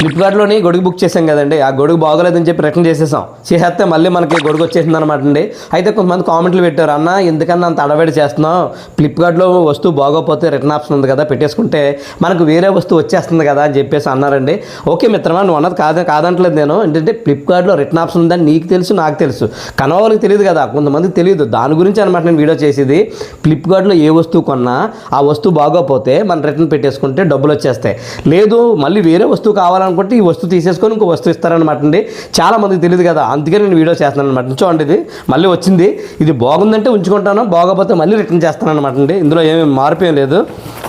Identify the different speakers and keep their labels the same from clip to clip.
Speaker 1: ఫ్లిప్కార్ట్లోని గొడుగు బుక్ చేసాం కదండి. ఆ గొడుగు బాగోలేదని చెప్పి రిటర్న్ చేసేసాం. చేసేస్తే మళ్ళీ మనకి గొడుగు వచ్చేసింది అనమాట అండి. అయితే కొంతమంది కామెంట్లు పెట్టారు అన్న ఎందుకన్నా అంత అడవేడి చేస్తున్నాం ఫ్లిప్కార్ట్లో వస్తువు బాగోపోతే రిటర్న్ ఆప్షన్ ఉంది కదా పెట్టేసుకుంటే మనకు వేరే వస్తువు వచ్చేస్తుంది కదా అని చెప్పేసి అన్నారండి. ఓకే మిత్రమా నువ్వు అన్నది కాదు కాదంటలేదు నేను. ఏంటంటే ఫ్లిప్కార్ట్లో రిటర్న్ ఆప్షన్ ఉందని నీకు తెలుసు నాకు తెలుసు. కనవాళ్ళకి తెలియదు కదా కొంతమందికి తెలియదు. దాని గురించి అనమాట నేను వీడియో చేసేది. ఫ్లిప్కార్ట్లో ఏ వస్తువు కొన్నా ఆ వస్తువు బాగోపోతే మనం రిటర్న్ పెట్టేసుకుంటే డబ్బులు వచ్చేస్తాయి. లేదు మళ్ళీ వేరే వస్తువు కావాలని అనుకుంటే ఈ వస్తువు తీసేసుకొని ఇంకో వస్తువు ఇస్తారనమాట అండి చాలామందికి తెలియదు కదా అందుకే నేను వీడియో చేస్తున్నాను అనమాట చూడండి ఇది మళ్ళీ వచ్చింది. ఇది బాగుందంటే ఉంచుకుంటాను బాగోపోతే మళ్ళీ రిటర్న్ చేస్తాను అనమాట అండి ఇందులో ఏమి మార్పు ఏం లేదు.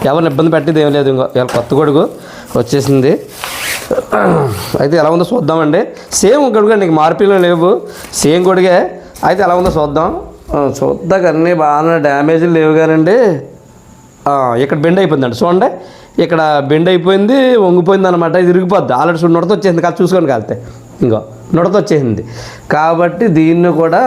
Speaker 1: ఎవరిని ఇబ్బంది పెట్టేది ఏం లేదు ఇంకో కొత్త గొడుగు వచ్చేసింది. అయితే ఎలా ఉందో చూద్దామండి. సేమ్ గొడుగు నీకు మార్పులు లేవు. సేమ్ గొడుగే అయితే ఎలా ఉందో చూద్దాం. చూద్దాం చూద్దాక బాగా డ్యామేజ్లు లేవు కానండి. ఇక్కడ బెండ్ అయిపోయిందండి. చూడండి ఇక్కడ బెండ్ అయిపోయింది వంగిపోయింది అనమాట ఇది ఇరిగిపోద్ది. ఆల్రెడీ చూడు వచ్చేసింది కాదు చూసుకొని కాలితే ఇంకో. నొడతొచ్చేసింది. కాబట్టి దీన్ని కూడా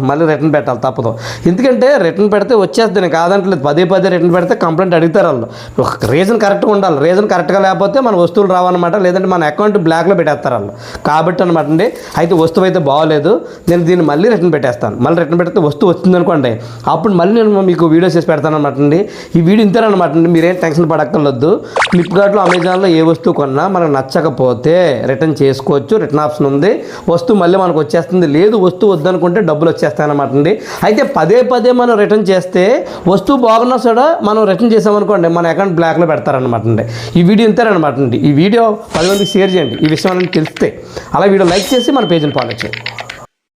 Speaker 1: మళ్ళీ రిటర్న్ పెట్టాలి తప్పదు. ఎందుకంటే రిటర్న్ పెడితే వచ్చేస్తుంది నేను కాదంటలేదు. పదే పదే రిటర్న్ పెడితే కంప్లైంట్ అడుగుతారు వాళ్ళు. ఒక రీజన్ కరెక్ట్గా ఉండాలి. రీజన్ కరెక్ట్గా లేకపోతే మన వస్తువులు రావన్నమాట లేదంటే మన అకౌంట్ బ్లాక్లో పెట్టేస్తారు వాళ్ళు. కాబట్టి అనమాట అండి అయితే వస్తువు అయితే బాగోలేదు. నేను దీన్ని మళ్ళీ రిటర్న్ పెట్టేస్తాను. మళ్ళీ రిటర్న్ పెడితే వస్తువు వచ్చింది అనుకోండి అప్పుడు మళ్ళీ నేను మీకు వీడియో చేసి పెడతాను అనమాట అండి. ఈ వీడియో ఇంతేనమాట అండి. మీరేం టెన్షన్ పడక్కర్లేదు. ఫ్లిప్కార్ట్లో అమెజాన్లో ఏ వస్తువు కొన్నా మనకు నచ్చకపోతే రిటర్న్ చేసుకోవచ్చు. రిటర్న్ ఆప్షన్ ఉంది. వస్తువు మళ్ళీ మనకు వచ్చేస్తుంది. లేదు వస్తువు వద్దనుకుంటే డబ్బులు వచ్చేస్తాయి అనమాట అండి. అయితే పదే పదే మనం రిటర్న్ చేస్తే వస్తువు బాగున్నా సరే మనం రిటర్న్ చేసామనుకోండి మన అకౌంట్ బ్లాక్లో పెడతారనమాట అండి. ఈ వీడియో ఇంతేనమాట అండి. ఈ వీడియో పది మందికి షేర్ చేయండి. ఈ విషయం అనేది తెలిస్తే. అలా వీడియో లైక్ చేసి మన పేజీని ఫాలో చేయండి.